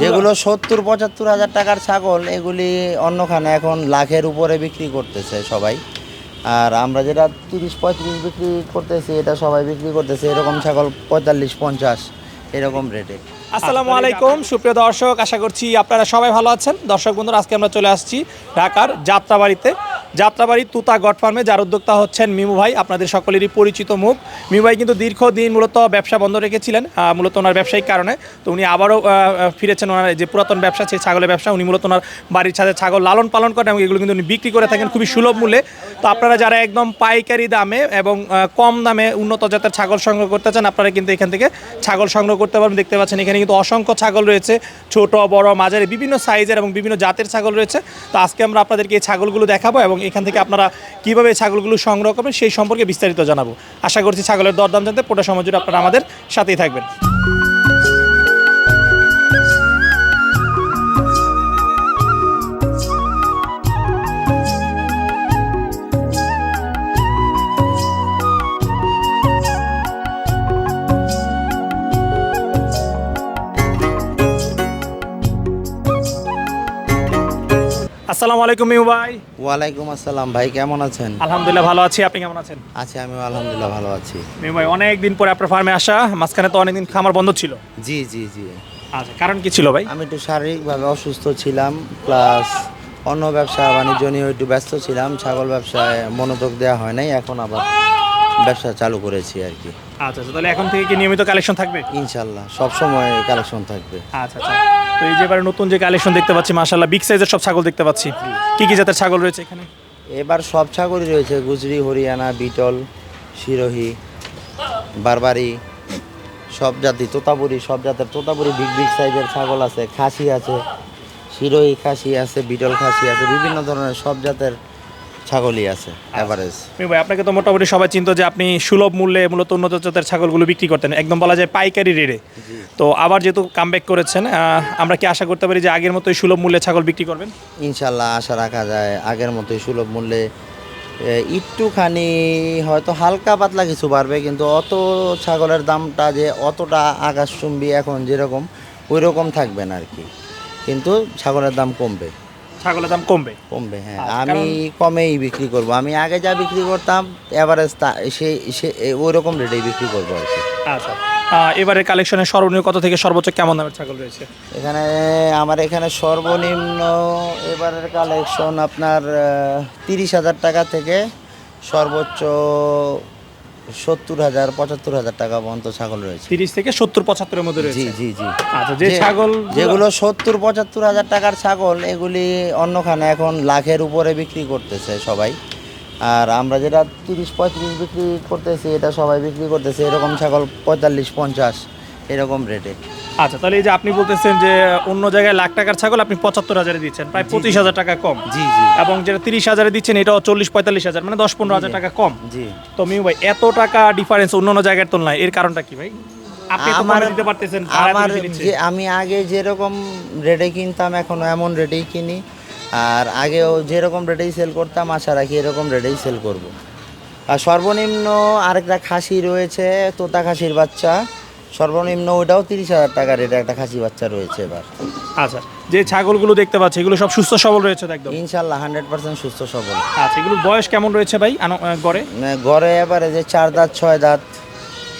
যেগুলো সত্তর পঁচাত্তর হাজার টাকার ছাগল এগুলি অন্যখানে এখন লাখের উপরে বিক্রি করতেছে সবাই। আর আমরা যেটা তিরিশ পঁয়ত্রিশ বিক্রি করতেছি এটা সবাই বিক্রি করতেছে এরকম ছাগল পঁয়তাল্লিশ পঞ্চাশ এরকম রেটে আসসালামু আলাইকুম সুপ্রিয় দর্শক আশা করছি আপনারা সবাই ভালো আছেন। দর্শক বন্ধুরা আজকে আমরা চলে আসছি ঢাকার যাত্রাবাড়িতে। যাত্রাবাড়ি তুতা গড ফার্মে, যার উদ্যোক্তা হচ্ছেন মিমু ভাই। আপনাদের সকলেরই পরিচিত মুখ। মিমু ভাই কিন্তু দীর্ঘদিন মূলত ব্যবসা বন্ধ রেখেছিলেন মূলত ওনার ব্যবসায়িক কারণে। তো উনি আবারও ফিরেছেন ওনার যে পুরাতন ব্যবসা, সেই ছাগলের ব্যবসা। উনি মূলত ওনার বাড়ির ছাদে ছাগল লালন পালন করেন এবং এগুলো কিন্তু উনি বিক্রি করে থাকেন খুবই সুলভ মূল্যে। তো আপনারা যারা একদম পাইকারি দামে এবং কম দামে উন্নত জাতের ছাগল সংগ্রহ করতে চান, আপনারা কিন্তু এখান থেকে ছাগল সংগ্রহ করতে পারবেন। দেখতে পাচ্ছেন এখানে কিন্তু অসংখ্য ছাগল রয়েছে, ছোট, বড়, মাঝারি, বিভিন্ন সাইজের এবং বিভিন্ন জাতের ছাগল রয়েছে। তো আজকে আমরা আপনাদেরকে এই ছাগলগুলো দেখাবো এবং এখান থেকে আপনারা কীভাবে ছাগলগুলো সংগ্রহ করবেন সেই সম্পর্কে বিস্তারিত জানাব। আশা করছি ছাগলের দরদাম জানতে পোটা সময় জুড়ে আপনারা আমাদের সাথেই থাকবেন। আসসালামু আলাইকুম মিউ ভাই। ওয়ালাইকুম আসসালাম ভাই কেমন আছেন? আলহামদুলিল্লাহ ভালো আছি আপনি কেমন আছেন? আছি আমি আলহামদুলিল্লাহ ভালো আছি। মিউ ভাই অনেক দিন পরে আপনার ফার্মে আসা মাঝখানে তো অনেকদিন খামার বন্ধ ছিল। জি জি জি। আচ্ছা কারণ কি ছিল ভাই? আমি একটু শারীরিকভাবে অসুস্থ ছিলাম প্লাস অন্য ব্যবসা বাণিজ্য নিয়ে একটু ব্যস্ত ছিলাম ছাগল ব্যবসায় মনোযোগ দেওয়া হয় নাই এখন আবার ব্যবসা চালু করেছি আর কি। আচ্ছা আচ্ছা তাহলে এখন থেকে কি নিয়মিত কালেকশন থাকবে? ইনশাল্লাহ সব সময় কালেকশন থাকবে। আচ্ছা আচ্ছা। তো এই যে এবারে নতুন যে কালেকশন দেখতে পাচ্ছি মাশাল্লাহ বিগ সাইজের সব ছাগল দেখতে পাচ্ছি। কি কি জাতের ছাগল রয়েছে এখানে? এবার সব ছাগলই রয়েছে, গুজরি, হরিয়ানা, বিটল সিরোহি বারবারি, সব জাতি, তোতাপুরি, সব জাতের তোতাপুরি বিগ বিগ সাইজের ছাগল আছে, খাসি আছে সিরোহি খাসি আছে, বিটল খাসি আছে, বিভিন্ন ধরনের সব জাতের ছাগলই আছে অ্যাভারেজ মিমু ভাই আপনাকে তো মোটামুটি সবাই চিনতো যে আপনি সুলভ মূল্যে মূলত উন্নত জাতের ছাগলগুলো বিক্রি করতেন একদম বলা যায় পাইকারি রেটে তো আবার যেহেতু কামব্যাক করেছেন আমরা কি আশা করতে পারি যে আগের মতোই সুলভ মূল্যে ছাগল বিক্রি করবেন? ইনশাল্লাহ আশা রাখা যায় আগের মতোই সুলভ মূল্যে একটুখানি হয়তো হালকা পাতলা কিছু বাড়বে কিন্তু অত ছাগলের দামটা যে অতটা আকাশচুম্বী এখন যেরকম ওই রকম থাকবে না আর কি। কিন্তু ছাগলের দাম কমবে। ছাগলের দাম কমবে? কমবে হ্যাঁ। আচ্ছা, আমি কমেই বিক্রি করব। আমি আগে যা বিক্রি করতাম এভারেজ সে সে ওই রকম রেটেই বিক্রি করব আর কি। আচ্ছা। এবারে কালেকশনের সর্বনিম্ন কত থেকে সর্বোচ্চ কেমন দামের ছাগল রয়েছে? এখানে আমার এখানে সর্বনিম্ন এবারের কালেকশন আপনার তিরিশ হাজার টাকা থেকে সর্বোচ্চ সত্তর হাজার পঁচাত্তর হাজার টাকা পর্যন্ত ছাগল রয়েছে। তিরিশ থেকে সত্তর পঁচাত্তরের মধ্যে রয়েছে? জি জি আচ্ছা যে যে- ছাগল যেগুলো সত্তর পঁচাত্তর হাজার টাকার ছাগল এগুলি অন্যখানে এখন লাখের উপরে বিক্রি করতেছে সবাই। আর আমরা যেটা তিরিশ পঁয়ত্রিশ বিক্রি করতেছি এটা সবাই বিক্রি করতেছে এরকম ছাগল পঁয়তাল্লিশ পঞ্চাশ এরকম রেটে আচ্ছা তাহলে এই যে আপনি বলতেছেন যে অন্য জায়গায় লাখ টাকার ছাগল আপনি পঁচাত্তর হাজারে দিচ্ছেন প্রায় পঁচিশ হাজার টাকা কম। জি জি। এবং যেটা তিরিশ হাজারে দিচ্ছেন এটাও চল্লিশ পঁয়তাল্লিশ হাজার মানে দশ পনেরো হাজার টাকা কম। জি। তো মিউ ভাই এত টাকা ডিফারেন্স অন্য অন্য জায়গার তুলনায় এর কারণটা কি ভাই? আমার যে আমি আগে যেরকম রেটে কিনতাম এখনও এমন রেটেই কিনি। আর আগেও যেরকম রেটেই সেল করতাম আশা রাখি এরকম রেটেই সেল করব। আর সর্বনিম্ন আরেকটা খাসি রয়েছে তোতা খাসির বাচ্চা। সর্বনিম্ন ওটাও তিরিশ হাজার টাকা রেটে একটা খাসি বাচ্চা রয়েছে এবার। আচ্ছা যে ছাগলগুলো দেখতে পাচ্ছি এগুলো সব সুস্থ সবল রয়েছে তো একদম? ইনশাল্লাহ হান্ড্রেড পার্সেন্ট সুস্থ সবল। আচ্ছা এগুলোর বয়স কেমন রয়েছে ভাই গড়ে? মানে গড়ে এবারে যে চার দাঁত ছয় দাঁত।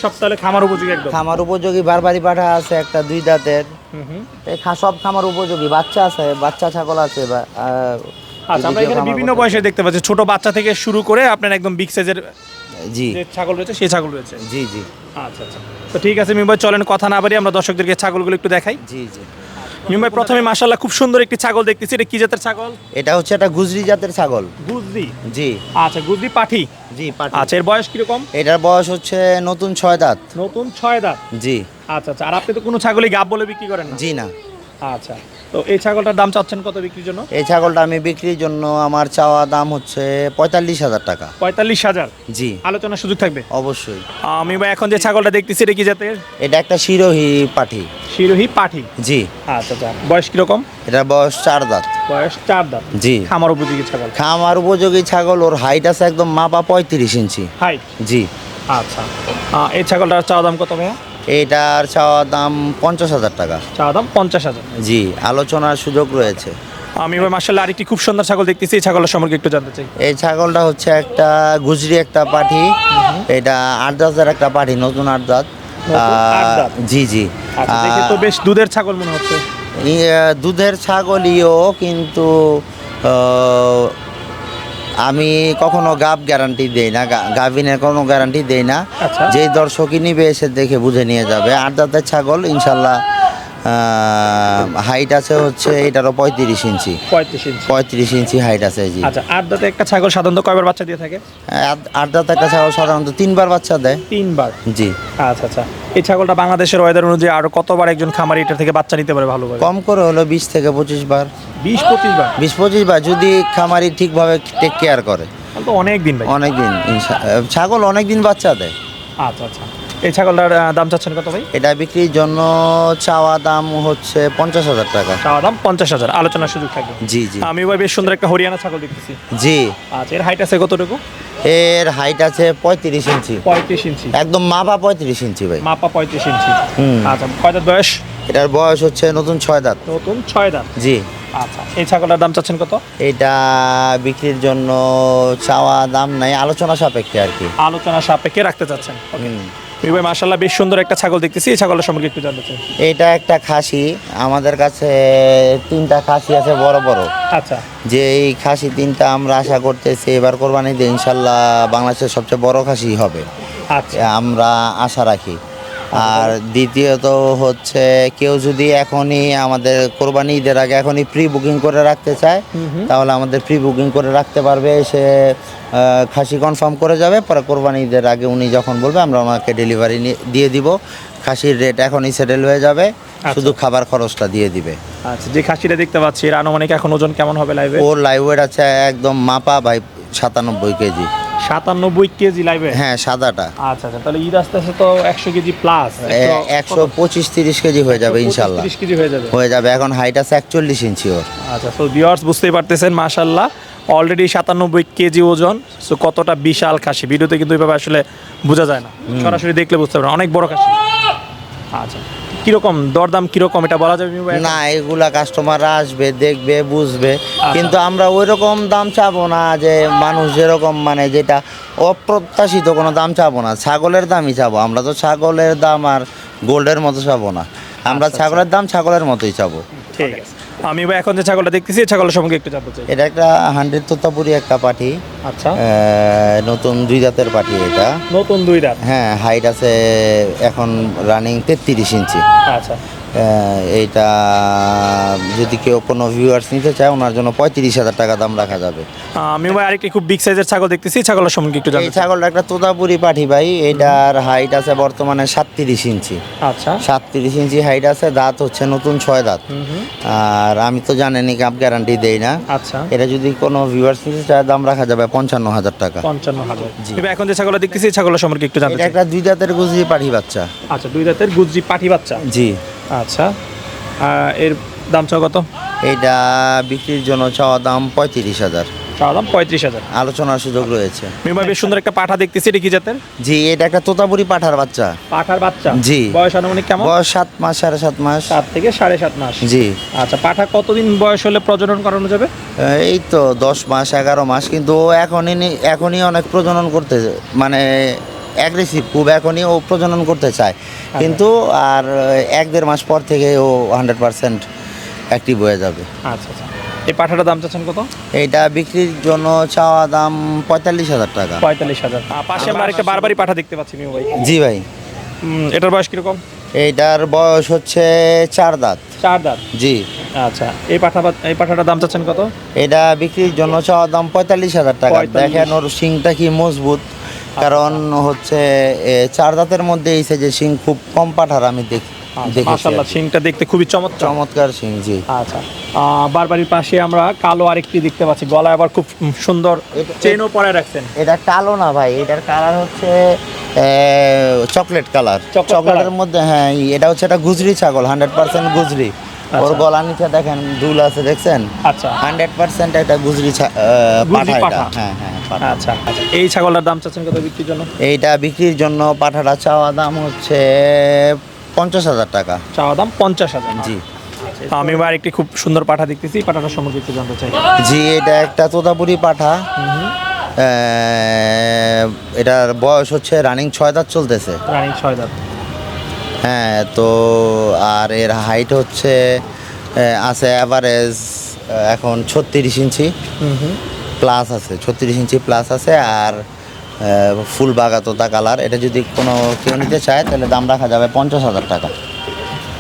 সব তাহলে খামার উপযোগী একদম? খামার উপযোগী বারবারি পাঠা আছে একটা দুই দাঁতের। সব খামার উপযোগী বাচ্চা আছে বাচ্চা ছাগল আছে বা আচ্ছা আমরা এখানে বিভিন্ন বয়সে দেখতে পাচ্ছি। ছোট বাচ্চা থেকে শুরু করে আপনার একদম বিগ সাইজের জি। ছাগল রয়েছে সেই ছাগল রয়েছে। জি জি। আচ্ছা আচ্ছা। তো ঠিক আছে মিম্বাই চলেন কথা না বাড়ি আমরা দর্শকদেরকে ছাগলগুলো একটু দেখাই। জি জি। মিম্বাই প্রথমে মাশাল্লাহ খুব সুন্দর একটি ছাগল দেখতেছি। এটা কি জাতের ছাগল? এটা হচ্ছে একটা গুজরি জাতের ছাগল। গুজরি? জি। আচ্ছা গুজরি পাঠি? জি পাটি। আচ্ছা এর বয়স কীরকম? এটার বয়স হচ্ছে নতুন ছয় দাঁত। নতুন ছয় দাঁত? জি। আচ্ছা আচ্ছা। আর আপনি তো কোনো ছাগলই গাব বলে বিক্রি করেন না? জি না। আচ্ছা। তো এই ছাগলটার দাম চাচ্ছেন কত বিক্রির জন্য? এই ছাগলটা আমি বিক্রির জন্য আমার চাওয়া দাম হচ্ছে পঁয়তাল্লিশ হাজার টাকা। পঁয়তাল্লিশ হাজার? জি। আলোচনার সুযোগ থাকবে? অবশ্যই। আমি বা এখন যে ছাগলটা দেখতেছি এটা কি জাতের? এটা একটা শিরোহী পাঠি। শিরোহী পাঠি? জি। আচ্ছা আচ্ছা। বয়স কীরকম? এটার বয়স চার দাঁত। বয়স চার দাঁত। জি। খামার উপযোগী ছাগল? খামার উপযোগী ছাগল ওর হাইট আছে একদম মাপা পঁয়ত্রিশ ইঞ্চি। হাইট জি। আচ্ছা। এই ছাগলটার চাওয়া দাম কত ভাইয়া? এইটার চাওয়া দাম পঞ্চাশ হাজার টাকা। চাওয়া দাম পঞ্চাশ হাজার। জি আলোচনার সুযোগ রয়েছে। আমি ভাই মার্শাল্লাহ আরেকটি খুব সুন্দর ছাগল দেখতেছি এই ছাগলের সম্পর্কে একটু জানতে চাই। এই ছাগলটা হচ্ছে একটা গুজরি একটা পাঠি। এটা আট দাঁতের একটা পাঠি নতুন আট দাঁত? জি জি। আচ্ছা তো বেশ দুধের ছাগল মনে হচ্ছে। দুধের ছাগলিও কিন্তু আমি কখনো গাব গ্যারান্টি দেই না গাভিনের কোনো গ্যারান্টি দেই না। আচ্ছা। যেই দর্শকই নিবে এসে দেখে বুঝে নিয়ে যাবে। আট দাঁতের ছাগল ইনশাল্লাহ হাইট আছে হচ্ছে এটারও পঁয়ত্রিশ ইঞ্চি। পঁয়ত্রিশ ইঞ্চি। পঁয়ত্রিশ ইঞ্চি হাইট আছে জি আচ্ছা আট দাঁতে একটা ছাগল সাধারণত কয়বার বাচ্চা দিয়ে থাকে? আট দাঁত একটা ছাগল সাধারণত তিনবার বাচ্চা দেয়। তিনবার? জি। আচ্ছা আচ্ছা। এই ছাগলটা বাংলাদেশের ওয়েদার অনুযায়ী আরও কতবার একজন খামারি এটা থেকে বাচ্চা নিতে পারে ভালোভাবে? কম করে হলো বিশ থেকে পঁচিশ বার। বিশ পঁচিশ বার? বিশ পঁচিশ বার যদি খামারি ঠিকভাবে টেক কেয়ার করে। তাহলে তো অনেক দিন ভাই। অনেক দিন ছাগল অনেক দিন বাচ্চা দেয়। আচ্ছা আচ্ছা। এই ছাগলটার দাম চাচ্ছেন কত ভাই? এটা বিক্রির জন্য চাওয়া দাম হচ্ছে পঞ্চাশ হাজার টাকা। চাওয়া দাম পঞ্চাশ হাজার। আলোচনার সুযোগ থাকবে। জি জি। আমি ভাই বেশ সুন্দর একটা হরিয়ানা ছাগল দেখতেছি। জি। আচ্ছা এর হাইট আছে কতটুকু? এর হাইট আছে পঁয়ত্রিশ ইঞ্চি। পঁয়ত্রিশ ইঞ্চি। একদম মাপা পঁয়ত্রিশ ইঞ্চি ভাই। মাপা পঁয়ত্রিশ ইঞ্চি। আচ্ছা কয় দাঁত বয়স? এটার বয়স হচ্ছে নতুন ছয় দাঁত। নতুন ছয় দাঁত? জি। আচ্ছা এই ছাগলের দাম চাচ্ছেন কত? এটা বিক্রির জন্য চাওয়া দাম নাই আলোচনা সাপেক্ষে আর কি। আলোচনা সাপেক্ষে রাখতে চাচ্ছেন। হুম। ভাই মাশাল্লাহ বেশ সুন্দর একটা ছাগল দেখতেছি। এই ছাগলের সম্পর্কে একটু জানতে চাই। এটা একটা খাসি। আমাদের কাছে তিনটা খাসি আছে বড় বড়। আচ্ছা। যে এই খাসি তিনটা আমরা আশা করতেছি এবার কোরবানিতে ইনশাল্লাহ বাংলাদেশের সবচেয়ে বড় খাসি হবে। আচ্ছা। আমরা আশা রাখি। আর দ্বিতীয়ত হচ্ছে কেউ যদি এখনই আমাদের কোরবানি ঈদের আগে এখনই প্রি বুকিং করে রাখতে চায় তাহলে আমাদের প্রি বুকিং করে রাখতে পারবে সে খাসি কনফার্ম করে যাবে পরে কোরবানি ঈদের আগে উনি যখন বলবে আমরা ওনাকে ডেলিভারি দিয়ে দিব। খাসির রেট এখনই সেটেল হয়ে যাবে শুধু খাবার খরচটা দিয়ে দিবে। আচ্ছা যে খাসিটা দেখতে পাচ্ছি এর আনুমানিক এখন ওজন কেমন হবে লাইভে ওর লাইভ ওয়েট আছে একদম মাপা ভাই সাতানব্বই কেজি। সাতানব্বই কেজি লাইভে? হ্যাঁ সাদাটা। আচ্ছা আচ্ছা তাহলে ঈদ আসতে আসতে তো একশো কেজি প্লাস একশো পঁচিশ তিরিশ কেজি হয়ে যাবে ইনশাল্লাহ। কেজি হয়ে যাবে। হয়ে যাবে এখন হাইট আছে একচল্লিশ ইঞ্চি ওর। আচ্ছা তো ভিউয়ার্স বুঝতেই পারতেছেন মাশাল্লাহ অলরেডি সাতানব্বই কেজি ওজন সো কতটা বিশাল খাসি। ভিডিওতে কিন্তু এইভাবে আসলে বোঝা যায় না। সরাসরি দেখলে বুঝতে পারবেন অনেক বড় খাসি। আচ্ছা। কীরকম দরদাম কীরকম এটা বলা যাবে না এগুলা কাস্টমাররা আসবে দেখবে বুঝবে। কিন্তু আমরা ওই রকম দাম চাবো না যে মানুষ যেরকম মানে যেটা অপ্রত্যাশিত কোনো দাম চাবো না ছাগলের দামই চাবো। আমরা তো ছাগলের দাম আর গোল্ডের মতো চাবো না। আমরা ছাগলের দাম ছাগলের মতোই চাবো। ঠিক আছে। আমি এখন যে ছাগলটা দেখতেছি এই ছাগলের সম্পর্কে একটু জানতে চাই। এটা একটা হান্ড্রেড তোতাপুরি একটা পাঠি আচ্ছা। আহ, নতুন দুই দাঁতের পাঠি এটা। নতুন দুই দাঁত। হ্যাঁ হাইট আছে এখন রানিং তেত্রিশ ইঞ্চি আচ্ছা। এইটা যদি কেউ কোনো ভিউয়ার্স নিতে চায় ওনার জন্য পঁয়ত্রিশ হাজার টাকা দাম রাখা যাবে। আমি ভাই আরেকটি খুব বিগ সাইজের ছাগল দেখতেছি ছাগলের সম্পর্কে একটু এই ছাগলটা একটা তোতাপুরি পাঠি ভাই এটার হাইট আছে বর্তমানে সাতত্রিশ ইঞ্চি। আচ্ছা। সাতত্রিশ ইঞ্চি হাইট আছে দাঁত হচ্ছে নতুন ছয় দাঁত। আর আমি তো জানেনি কাপ গ্যারান্টি দেই না। আচ্ছা। এটা যদি কোনো ভিউয়ার্স নিতে চায় দাম রাখা যাবে পঞ্চান্ন হাজার টাকা। পঞ্চান্ন হাজার। এবার এখন যে ছাগলটা দেখতেছি ছাগলের সম্পর্কে একটু জানতে এটা একটা দুই দাঁতের গুজরি পাঠি বাচ্চা। আচ্ছা দুই দাঁতের গুজরি পাঠি বাচ্চা। জি। আচ্ছা এর দাম চাও কত? এটা বিক্রির জন্য চাওয়া দাম পঁয়ত্রিশ হাজার। চাওয়া দাম পঁয়ত্রিশ হাজার। আলোচনার সুযোগ রয়েছে। মিমা বেশ সুন্দর একটা পাঠা দেখতেছি এটা কি জাতের? জি এটা একটা তোতাপুরি পাঠার বাচ্চা। পাঠার বাচ্চা? জি। বয়স আনুমানিক কেমন? বয়স সাত মাস সাড়ে সাত মাস। সাত থেকে সাড়ে সাত মাস। জি। আচ্ছা পাঠা কতদিন বয়স হলে প্রজনন করানো যাবে? এই তো দশ মাস এগারো মাস কিন্তু এখনই এখনই অনেক প্রজনন করতে মানে অ্যাগ্রেসিভ খুব এখনই ও প্রজনন করতে চায়। কিন্তু আর এক দেড় মাস পর থেকে ও হান্ড্রেড পার্সেন্ট অ্যাক্টিভ হয়ে যাবে। আচ্ছা আচ্ছা। এই পাঠাটার দাম চাচ্ছেন কত? এইটা বিক্রির জন্য চাওয়া দাম পঁয়তাল্লিশ হাজার টাকা। পঁয়তাল্লিশ হাজার। পাশে আমরা একটা বারবারই পাঠা দেখতে পাচ্ছি ভাই। জি ভাই। এটার বয়স কীরকম? এইটার বয়স হচ্ছে চার দাঁত। চার দাঁত? জি। আচ্ছা এই পাঠা এই পাঠাটার দাম চাচ্ছেন কত? এটা বিক্রির জন্য চাওয়া দাম পঁয়তাল্লিশ হাজার টাকা। 45 দেখেন ওর শিংটা কি মজবুত। কারণ হচ্ছে চার দাঁতের মধ্যে এই যে শিং খুব কম পাঠার আমি দেখি। শিংটা দেখতে খুবই চমৎকার। চমৎকার শিং জি। আচ্ছা বারবারির পাশে আমরা কালো আরেকটি দেখতে পাচ্ছি গলায় আবার খুব সুন্দর চেনও পরে রাখছেন। এটা কালো না ভাই এটার কালার হচ্ছে চকলেট কালার চকলেটের মধ্যে হ্যাঁ এটা হচ্ছে একটা গুজরি ছাগল হান্ড্রেড পার্সেন্ট গুজরি। ওর আচ্ছা। গলা নিচে দেখেন দুল আছে দেখছেন? আচ্ছা। হান্ড্রেড পার্সেন্ট একটা গুজরি পাঠা এটা। হ্যাঁ হ্যাঁ। আচ্ছা আচ্ছা। এই ছাগলটার দাম চাচ্ছেন কত বিক্রির জন্য? এইটা বিক্রির জন্য পাঠাটা চাওয়া দাম হচ্ছে পঞ্চাশ হাজার টাকা। চাওয়া দাম পঞ্চাশ হাজার জি। আমি এবার একটি খুব সুন্দর পাঠা দেখতেছি এই পাঠাটার সম্পর্কে একটু জানতে চাই। জি এটা একটা তোতাপুরি পাঠা। এটার বয়স হচ্ছে রানিং ছয় দাঁত চলতেছে। রানিং ছয় দাঁত। হ্যাঁ তো আর এর হাইট হচ্ছে আছে অ্যাভারেজ এখন ছত্রিশ ইঞ্চি। হুম হুম। প্লাস আছে ছত্রিশ ইঞ্চি প্লাস আছে আর ফুল বাগা তোতা কালার এটা যদি কোনো কেউ নিতে চায় তাহলে দাম রাখা যাবে পঞ্চাশ হাজার টাকা।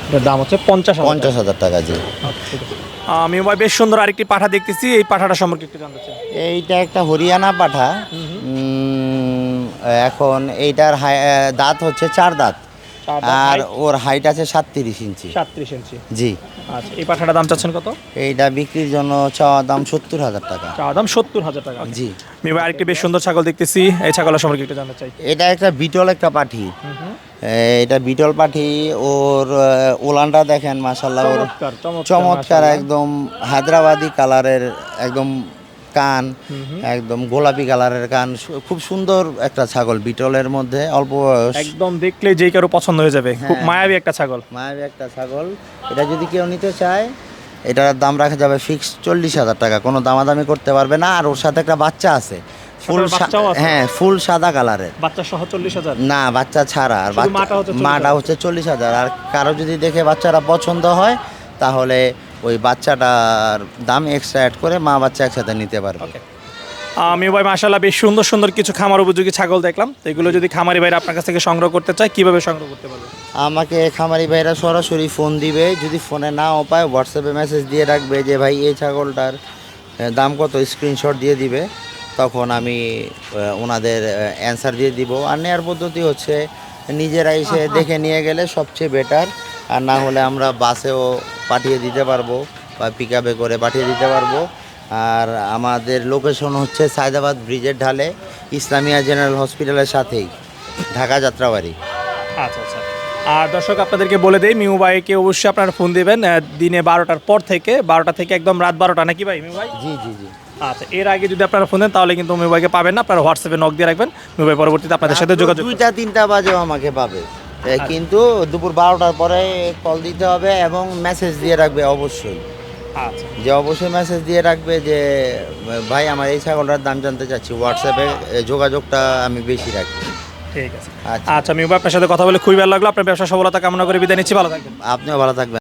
এটার দাম হচ্ছে পঞ্চাশ পঞ্চাশ হাজার টাকা জি। আচ্ছা। আমি ভাই বেশ সুন্দর আরেকটি পাঠা দেখতেছি এই পাঠাটা সম্পর্কে একটু জানতে চাই। এইটা একটা হরিয়ানা পাঠা। এখন এইটার দাঁত হচ্ছে চার দাঁত। আর ওর হাইট আছে সাতত্রিশ ইঞ্চি। সাতত্রিশ ইঞ্চি। জি। আচ্ছা এই পাঠাটার দাম চাচ্ছেন কত? এইটা বিক্রির জন্য চাওয়া দাম সত্তর হাজার টাকা। চাওয়া দাম সত্তর হাজার টাকা জি। আমি ভাই আরেকটি বেশ সুন্দর ছাগল দেখতেছি এই ছাগলের সম্পর্কে একটু জানতে চাই। এটা একটা বিটল একটা পাঠি। এটা বিটল পাঠি ওর ওলানটা দেখেন মাসাল্লাহ ওর চমৎকার। একদম হায়দ্রাবাদি কালারের একদম কান একদম গোলাপি কালারের কান খুব সুন্দর একটা ছাগল বিটলের মধ্যে অল্প বয়স। একদম দেখলে যেই কারও পছন্দ হয়ে যাবে খুব হ্যাঁ। মায়াবী একটা ছাগল। মায়ের একটা ছাগল। এটা যদি কেউ নিতে চায় এটার দাম রাখা যাবে ফিক্স চল্লিশ হাজার টাকা। কোনো দামাদামি করতে পারবে না আর ওর সাথে একটা বাচ্চা আছে। ফুল? হ্যাঁ ফুল সাদা কালারের। বাচ্চা সহ চল্লিশ হাজার? না বাচ্চা ছাড়া আর মাটা হচ্ছে মাটা হচ্ছে চল্লিশ হাজার। আর কারও যদি দেখে বাচ্চারা পছন্দ হয় তাহলে ওই বাচ্চাটার দাম এক্সট্রা অ্যাড করে মা বাচ্চা একসাথে নিতে পারবে। আমি ভাই মাশাল্লাহ বেশ সুন্দর সুন্দর কিছু খামার উপযোগী ছাগল দেখলাম। তো এগুলো যদি খামারি ভাইরা আপনার কাছ থেকে সংগ্রহ করতে চায় কীভাবে সংগ্রহ করতে পারবে? আমাকে খামারি ভাইরা সরাসরি ফোন দিবে যদি ফোনে নাও পায় হোয়াটসঅ্যাপে মেসেজ দিয়ে রাখবে যে ভাই এই ছাগলটার দাম কত? স্ক্রিনশট দিয়ে দিবে। তখন আমি ওনাদের অ্যান্সার দিয়ে দিব। আর নেওয়ার পদ্ধতি হচ্ছে নিজেরা এসে দেখে নিয়ে গেলে সবচেয়ে বেটার আর না হলে আমরা বাসেও পাঠিয়ে দিতে পারব বা পিক করে পাঠিয়ে দিতে পারব। আর আমাদের লোকেশন হচ্ছে সায়দাবাদ ব্রিজের ঢালে ইসলামিয়া জেনারেল হসপিটালের সাথেই ঢাকা যাত্রাবাড়ি। আচ্ছা আচ্ছা। আর দর্শক আপনাদেরকে বলে দেই মিউ ভাইকে অবশ্যই আপনারা ফোন দেবেন দিনে বারোটার পর থেকে বারোটা থেকে একদম রাত বারোটা নাকি ভাই মিউ ভাই? জি জি জি। আচ্ছা এর আগে যদি আপনারা ফোন দেন তাহলে কিন্তু মিউ ভাইকে পাবেন না আপনারা হোয়াটসঅ্যাপে নক দিয়ে রাখবেন। মিউ ভাই পরবর্তীতে আপনাদের সাথে যোগাযোগ। দুইটা তিনটা বাজেও আমাকে পাবে। কিন্তু দুপুর বারোটার পরে কল দিতে হবে এবং মেসেজ দিয়ে রাখবে অবশ্যই। আচ্ছা। যে অবশ্যই মেসেজ দিয়ে রাখবে যে ভাই আমার এই ছাগলটার দাম জানতে চাচ্ছি হোয়াটসঅ্যাপে যোগাযোগটা আমি বেশি রাখি। ঠিক আছে। আচ্ছা। আমি মিউ আপনার সাথে কথা বলে খুবই ভালো লাগল। আপনার ব্যবসা সফলতা কামনা করে বিদায় নিচ্ছি। ভালো থাকবেন। আপনিও ভালো থাকবেন।